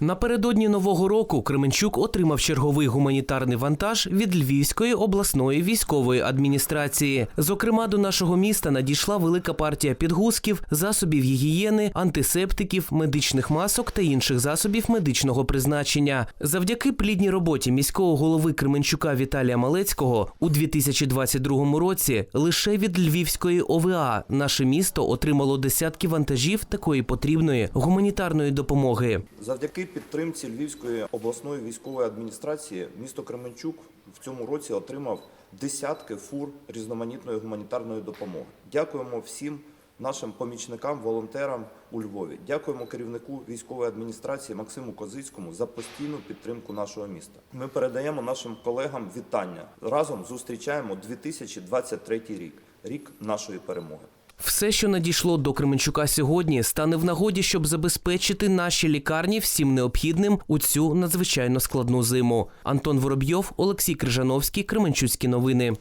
Напередодні нового року Кременчук отримав черговий гуманітарний вантаж від Львівської обласної військової адміністрації. Зокрема, до нашого міста надійшла велика партія підгузків, засобів гігієни, антисептиків, медичних масок та інших засобів медичного призначення. Завдяки плідній роботі міського голови Кременчука Віталія Малецького у 2022 році лише від Львівської ОВА наше місто отримало десятки вантажів такої потрібної гуманітарної допомоги. Завдяки підтримці Львівської обласної військової адміністрації місто Кременчук в цьому році отримав десятки фур різноманітної гуманітарної допомоги. Дякуємо всім нашим помічникам, волонтерам у Львові. Дякуємо керівнику військової адміністрації Максиму Козицькому за постійну підтримку нашого міста. Ми передаємо нашим колегам вітання. Разом зустрічаємо 2023 рік, рік нашої перемоги. Все, що надійшло до Кременчука сьогодні, стане в нагоді, щоб забезпечити наші лікарні всім необхідним у цю надзвичайно складну зиму. Антон Воробйов, Олексій Крижановський, Кременчуцькі новини.